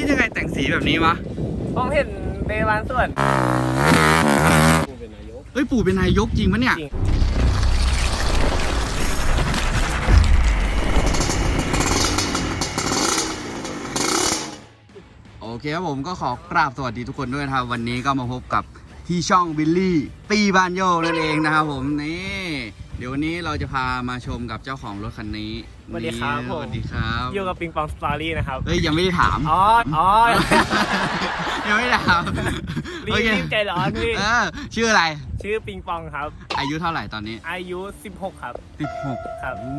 คิดยังไงแต่งสีแบบนี้วะผมเห็นในร้านส่วน กูเป็นนายก เฮ้ยปู่เป็นนายกจริงปะเนี่ย จริง โอเคครับผมก็ขอกราบสวัสดีทุกคนด้วยนะครับ วันนี้ก็มาพบกับที่ช่องบิลลี่ปีบานโยนั่นเองนะครับผมนี่ เดี๋ยววันนี้เราจะพามาชมกับเจ้าของรถคันนี้สวัสดีครับนี่ผม สวัสดีครับอยู่กับปิงปองสตอรี่นะครับ เฮ้ยยังไม่ได้ถาม อ๋อ อ๋อ ยังไม่ได้ถามรีโอบเครีบใจร้อนพี่ เออชื่ออะไร ชื่อปิงปองครับ อายุเท่าไหร่ตอนนี้อายุ 16 ครับ 16ครับ โอ้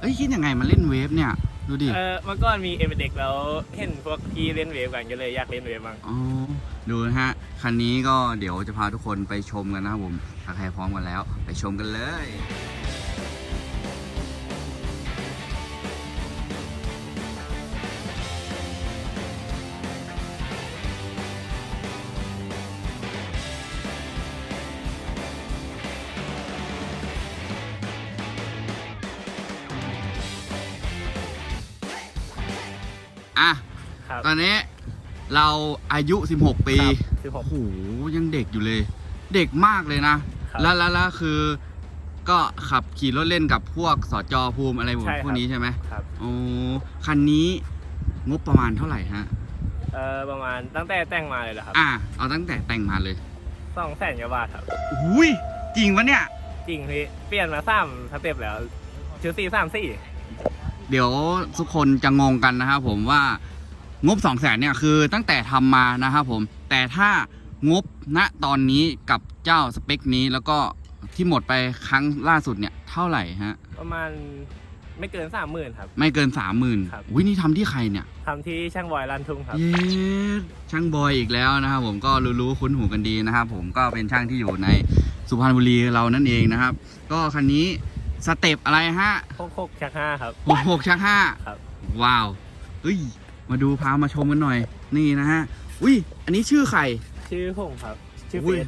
เอ้ยคิดยังไงมาเล่นเวฟเนี่ย ดูดิ เออเมื่อก่อนมีเอเเด็กแล้วเห็นพวกพี่เล่นเวฟกันก็เลยอยากเล่นเวฟบ้างอ๋อ ดูนะฮะ คันนี้ก็เดี๋ยวจะพาทุกคนไปชมกันนะครับผมถ้าใครพร้อมกันแล้ว ไปชมกันเลย อะครับ ตอนนี้เราอายุ 16 ปีคือผมโอ้โหยังเด็กอยู่เลย เด็กมากเลยนะ ครับ แล้วแล้วแล้วคือ ก็ขับขี่รถเล่นกับพวกสจภูมิอะไรพวกใช่ครับ พวกนี้ใช่ไหมครับโอ้คันนี้งบประมาณเท่าไหร่ฮะ เออประมาณตั้งแต่แต่งมาเลยเหรอครับอะเอาตั้งแต่แต่งมาเลยสองแสนกว่าบาทครับ อุ้ยจริงปะเนี่ย จริงพี่เปลี่ยนมาสามสเต็ปแล้วชุดสี่สามสี่ เดี๋ยวทุกคนจะงงกันนะครับผมว่างบ 2 0 0แสนเนี่ยคือตั้งแต่ทำมานะครับผมแต่ถ้างบณตอนนี้กับเจ้าสเปคนี้แล้วก็ที่หมดไปครั้งล่าสุดเนี่ยเท่าไหร่ฮะ ประมาณไม่เกินสามหมื่นครับ ไม่เกินสามหมื่นครับอุ้ยนี่ทำที่ใครเนี่ยทำที่ช่างบอยลันทุ่งครับ เย้ช่างบอยอีกแล้วนะครับผมก็รู้ๆคุ้นหูกันดีนะครับผมก็เป็นช่างที่อยู่ในสุพรรณบุรีเรานั่นเองนะครับ ก็คันนี้ สเต็ปอะไรฮะหกหกชักห้าครับ หกหกชักห้าครับ ว้าวเฮ้ย มาดูพามาชมกันหน่อย นี่นะฮะ อุ้ย อันนี้ชื่อใคร ชื่อผมครับ ชื่ออุ้เฟยส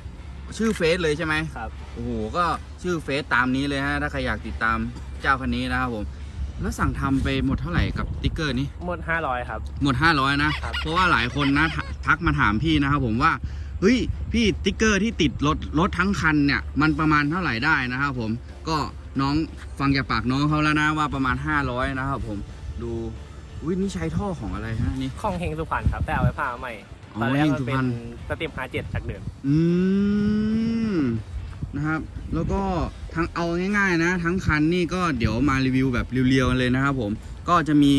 ชื่อเฟซเลยใช่ไหมครับ โอ้โห ก็ชื่อเฟซตามนี้เลยฮะ ถ้าใครอยากติดตามเจ้าคันนี้นะครับผม แล้วสั่งทำไปหมดเท่าไหร่กับติ๊กเกอร์นี้ หมดห้าร้อยครับ หมด 500 นะ ครับเพราะว่าหลายคนนะทัทักมาถามพี่นะครับผมว่า เฮ้ย พี่ติ๊กเกอร์ที่ติดรถรถทั้งคันเนี่ย มันประมาณเท่าไหร่ได้นะครับผม ก็ น้องฟังจากปากน้องเขาแล้วนะว่าประมาณ 500 นะครับผมดูวินี่ใช้ท่อของอะไรฮะนี่ ของเฮงสุพรรณครับแต่เอาไว้ผ่าใหม่อ๋อตอนแรกเฮงมันสุเป็พรรนณสเต็ปห้าเจ็ดจากเดิมอืมนะครับ แล้วก็ทั้งเอาง่ายๆนะ ทั้งคันนี่ก็เดี๋ยวมารีวิวแบบเรียวๆเลยนะครับผมก็จะมี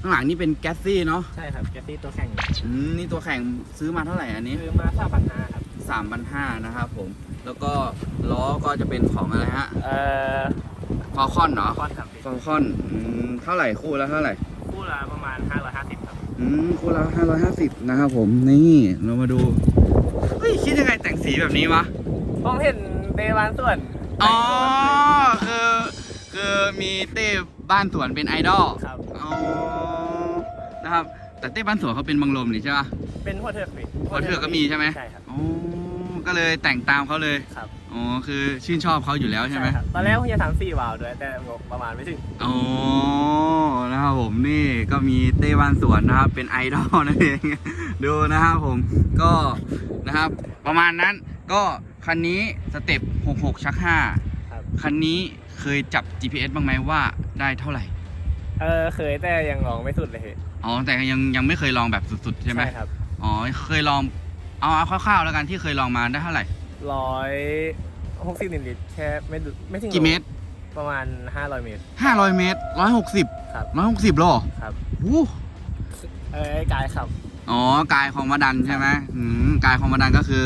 ข้างหลังนี่เป็นแก๊สซี่เนาะใช่ครับแกตตี้ตัวแข่งอืมนี่ตัวแข่งซื้อมาเท่าไหร่อันนี้ซื้อมาสามพันห้าครับสามพันห้านะครับผม แล้วก็ล้อก็จะเป็นของอะไรฮะเอ่อฟอลคอนเนาะคอนครับฟอลคอนอืมเท่าไหร่คู่ละเท่าไหร่ คู่ละประมาณห้าร้อยห้าสิบครับ อืมคู่ละห้าร้อยห้าสิบนะครับผมนี่เรามาดูเฮ้ยคิดยังไงแต่งสีแบบนี้วะ ผมเห็นในร้านส่วนอ๋อคือคือมีเต้บ้านสวนเป็นไอดอลครับ อ๋อนะครับ แต่เต้บ้านสวนเขาเป็นบังลมนี่ใช่ปะ เป็นหัวเถือกพี่หัวเถือกก็มีใช่ไหม ใช่ครับ อ๋อ ก็เลยแต่งตามเขาเลยครับ อ๋อคือชื่นชอบเขาอยู่แล้วใช่ไหมครับตอนแรกผมจะทำสี่วาล์วด้วยแต่งบประมาณไม่ถึงอ๋อนะครับผมนี่ก็มีเต้บ้านสวนนะครับ เป็นไอดอลนั่นเอง ดูนะครับผมก็นะครับ ประมาณนั้นก็คันนี้สเต็ป66 ชัก ครับ5 คันนี้เคยจับ GPS บ้างไหมว่าได้เท่าไหร่ เออเคยแต่ยังลองไม่สุดเลยพี่อ๋อแต่ยังยังไม่เคยลองแบบสุดๆใช่ไหม ครับ อ๋อเคยลอง เอาเอาคร่าวๆแล้วกันที่เคยลองมาได้เท่าไหร่ ร้อยหกสิบลิตรแค่ไม่ถึงไม่ถึงกี่เมตร ประมาณห้าร้อยเมตร 500 เมตร 160 ครับ 160โลครับ วู้เอ้ยกายครับ อ๋อกายของมาดันใช่ไหมอืมกายของมาดันก็คือ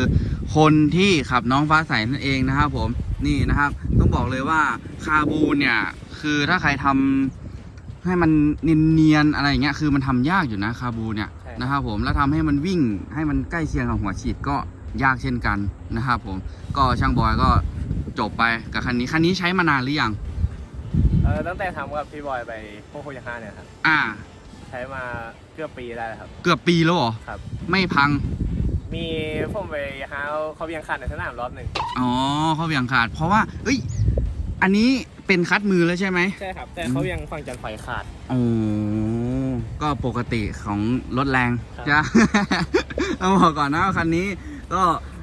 คนที่ขับน้องฟ้าใสนั่นเองนะครับผมนี่นะครับ ต้องบอกเลยว่าคาบูเนี่ย คือถ้าใครทำให้มันเนียนๆอะไรอย่างเงี้ยคือมันทำยากอยู่นะคาบูเนี่ยใช่ นะครับผมแล้วทำให้มันวิ่งให้มันใกล้เคียงกับหัวฉีดก็ยากเช่นกันนะครับผมก็ช่างบอยก็จบไปกับคันนี้คันนี้ใช้มานานหรือยังเออตั้งแต่ทำกับพี่บอยไปโคโคยาห้าเนี่ยครับอ่า ใช้มาเกือบปีได้แล้วครับ เกือบปีแล้วเหรอครับ ไม่พัง มีผมไปหาเขาเบียงคันในสนามรอบหนึ่งอ๋อเขาเบี่ยงขาด เพราะว่าเอ้ยอันนี้เป็นคัดมือแล้วใช่ไหมใช่ครับ แต่เขายังฟังจันไฟขาดโอ้ ก็ปกติของรถแรงครับใช่ไหมต้องบอกก่อนนะว่าคันนี้ก็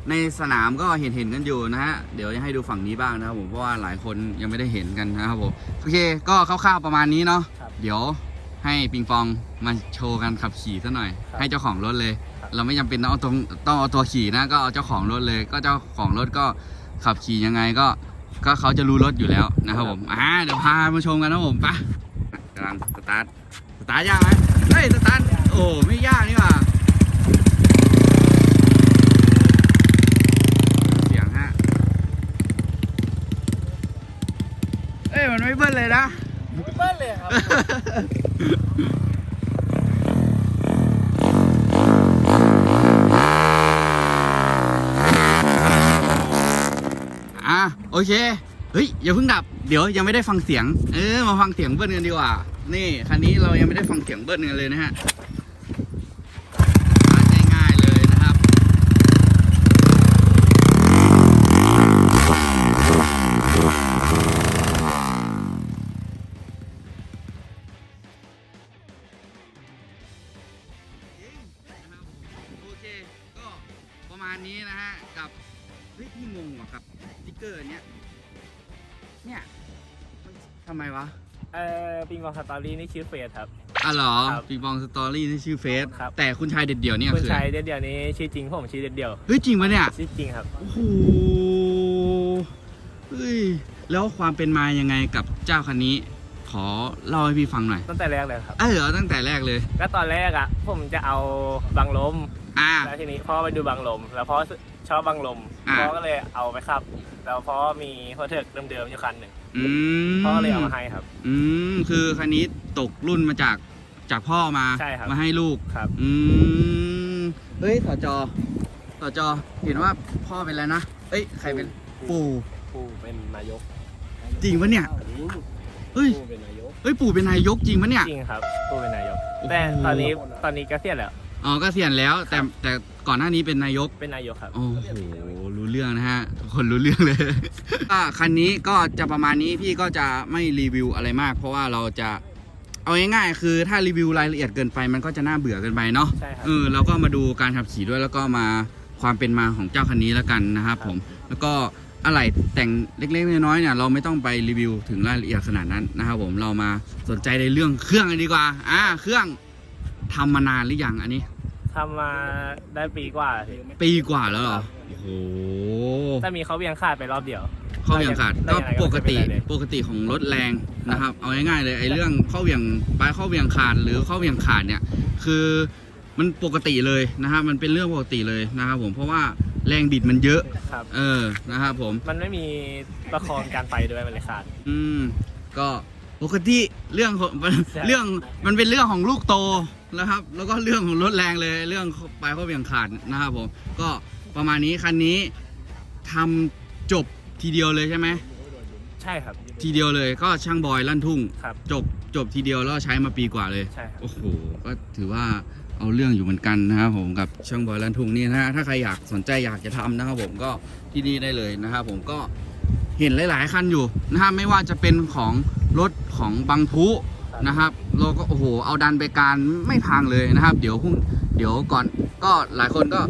ในสนามก็เห็นเห็นๆกันอยู่นะฮะ เดี๋ยวจะให้ดูฝั่งนี้บ้างนะครับผมเพราะว่าหลายคนยังไม่ได้เห็นกันนะครับผมโอเคก็คร่าวๆประมาณนี้เนาะครับเดี๋ยวให้ปิงปองมาโชว์กันขับขี่ซะหน่อย ครับให้เจ้าของรถเลย ครับ เราไม่จำเป็นต้องเอาตรงต้องเอาตัวขี่นะก็เอาเจ้าของรถเลย ก็เจ้าของรถก็ขับขี่ยังไงก็ก็เขาจะรู้รถอยู่แล้วนะครับผมอ่าเดี๋ยวพามาชมกันนะผมไปะกำลังสตาร์ทส ตาร์ทยากไหมเฮ้ยสตาร์ทโอ้ไม่ยากนี่หว่าเสียงฮะเอ้ยมันไม่เบิ้ลเลยนะเบิ้ลเลยครับอะโอเคเฮ้ยอย่าเพิ่งดับเดี๋ยวยังไม่ได้ฟังเสียง เออมาฟังเสียงเบิ้ลกันดีกว่า นี่คันนี้เรายังไม่ได้ฟังเสียงเบิ้ลกันเลยนะฮะง่ายๆเลยนะครับ โอเค ก็ประมาณนี้นะฮะ กับเฮ้ยพี่งงว่ะกับสติ๊กเกอร์อันเนี้ยเนี่ยทำไมวะ เอ่อปิงปองสตอรี่นี่ชื่อเฟสครับ อะเหรอครับปีปองสตอรี่ที่ชื่อเฟสครับ แต่คุณชายเด็ดเดี่ยวเนี่ยคุณคือชายเดียวเดียวนี้ชื่อจริงผมชื่อเดียวเดียวเฮ้ยจริงปะเนี่ยชื่อจริงครับ โอ้โหเฮ้ยแล้วความเป็นมายังไงกับเจ้าคันนี้ ขอเล่าให้พี่ฟังหน่อยตั้งแต่แรกเลยครับ เออเหรอตั้งแต่แรกเลย ก็ตอนแรกอะ ผมจะเอาบังลมอ่า แล้วทีนี้พ่อไปดูบังลม แล้วพ่อชอบบังลมอ่าพ่อก็เลยเอาไปขับ แล้วพ่อมีโคเทอร์เดิมๆอยู่คันหนึ่งอืมพ่อก็เลยเอามาให้ครับ อืมคือคันนี้ตกรุ่นมาจากจากพ่อมาใช่ครับ มาให้ลูก ครับ อืมเฮ้ยสจสจเห็นว่าพ่อเป็นอะไรนะ เอ้ยใครเป็นปู่ผู้เป็นนายกจริงปะเนี่ยเฮ้ยผู้เป็นนายก เฮ้ยปู่เป็นนายกจริงปะเนี่ย จริงครับผู้เป็นนายกโอ้โหแต่ตอนนี้ตอนนี้เก็เสียณแล้ว อ๋อเก็เสียณแล้วแต่แต่ก่อนหน้านี้เป็นนายก เป็นนายกครับ โอ้โห รู้เรื่องนะฮะทุกคนรู้เรื่องเลย ก็คันนี้ก็จะประมาณนี้พี่ก็จะไม่รีวิวอะไรมาก เพราะว่าเราจะเอาง่ายๆคือถ้ารีวิวรายละเอียดเกินไปมันก็จะน่าเบื่อเกินไปเนาะ ใช่ครับ เออเราก็มาดูการขับขี่ด้วยแล้วก็มาความเป็นมาของเจ้าคันนี้แล้วกันนะครับผม แล้วก็อะไรแต่งเล็กๆน้อยๆเนี่ยเราไม่ต้องไปรีวิวถึงรายละเอียดขนาดนั้นนะครับผมเรามาสนใจในเรื่องเครื่องกันดีกว่า อ่า เครื่องทำมานานหรือยังอันนี้ ทำมาได้ปีกว่าพี่ปีกว่าแล้วเหรอ โอ้โหแต่มีเขาเวียงขาดไปรอบเดียว ข้อเหวี่ยงขาดได้ก็ยังไงก็ปกติไม่เป็นไรเลยปกติของรถแรงนะครับ เอาง่ายๆเลยไอ้เรื่องข้อเหวี่ยงปลายข้อเหวี่ยงขาดหรือข้อเหวี่ยงขาดเนี่ย คือมันปกติเลยนะครับ มันเป็นเรื่องปกติเลยนะครับผมเพราะว่าแรงบิดมันเยอะ ครับ เออนะครับผม มันไม่มีประคองการไปด้วยมันเลยขาด อืมก็ปกติเรื่องของใช่ เรื่องมันเป็นเรื่องของลูกโต นะครับ แล้วก็เรื่องของรถแรงเลยเรื่องปลายข้อเหวี่ยงขาดนะครับผมก็ประมาณนี้คันนี้ทำจบทีเดียวเลยใช่ไหมใช่ครับ ทีเดียวเลยก็ช่างบอยลั่นทุ่ง ครับ จบจบทีเดียวแล้วใช้มาปีกว่าเลย ใช่ครับ โอ้โห ก็ถือว่าเอาเรื่องอยู่เหมือนกันนะครับผมกับช่างบอยลั่นทุ่งนี่นะฮะถ้าใครอยากสนใจอยากจะทำนะครับผมก็ที่นี่ได้เลยนะครับผมก็เห็นหลาย ๆ คันอยู่นะฮะไม่ว่าจะเป็นของรถของบางพุ นะครับเราก็โอ้โหเอาดันไปการไม่พังเลยนะครับ เดี๋ยวพุ่งเดี๋ยวก่อนก็หลายคนก็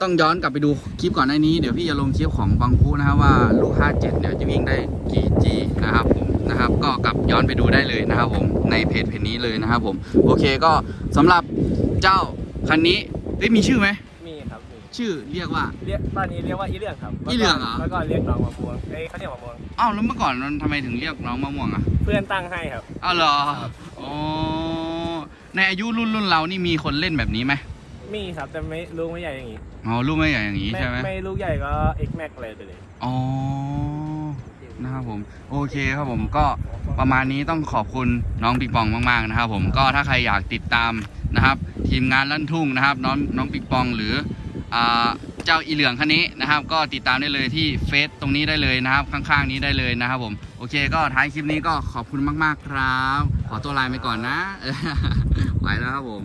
ต้องย้อนกลับไปดูคลิปก่อนหน้านี้เดี๋ยวพี่จะลงคลิปของบางพุนะครับว่าลูก 57 เนี่ยจะวิ่งได้กี่ G นะครับผมนะครับ ก็กลับย้อนไปดูได้เลยนะครับผมในเพจเพจนี้เลยนะครับผมโอเคก็สำหรับเจ้าคันนี้เอ้มีชื่อไหม ชื่อเรียกว่า เรียกตอนนี้เรียกว่าอีเรื่องครับอีเรื่องเหรอ แล้วก็เรียกน้องมะม่วงเอ้ยเขาเรียกมะม่วงอ้าวแล้วเมื่อก่อนมันทำไมถึงเรียกน้องมะม่วงอะเพื่อนตั้งให้ครับ อ้าวเหรออ๋อในอายุรุ่นรุ่นเรานี่มีคนเล่นแบบนี้ไหมมีครับแต่ไม่ลูกไม่ใหญ่อย่างนี้อ๋อลูกไม่ใหญ่อย่างนี้ใช่ไหมไม่ลูกใหญ่ก็ X Max เลยไปเลย อ๋อนะครับผมโอเคครับผมก็ประมาณนี้ต้องขอบคุณน้องปิงปองมากๆนะครับผมก็ถ้าใครอยากติดตามนะครับ ทีมงานลั่นทุ่งนะครับ น้องน้องปิงปองหรืออ่า เจ้าอีเหลืองคันนี้นะครับ ก็ติดตามได้เลยที่เฟซตรงนี้ได้เลยนะครับ ข้างๆนี้ได้เลยนะครับผมโอเคก็ท้ายคลิปนี้ก็ขอบคุณมาก ๆ ครับ ขอตัวลาไปก่อนนะไปแล้วครับผม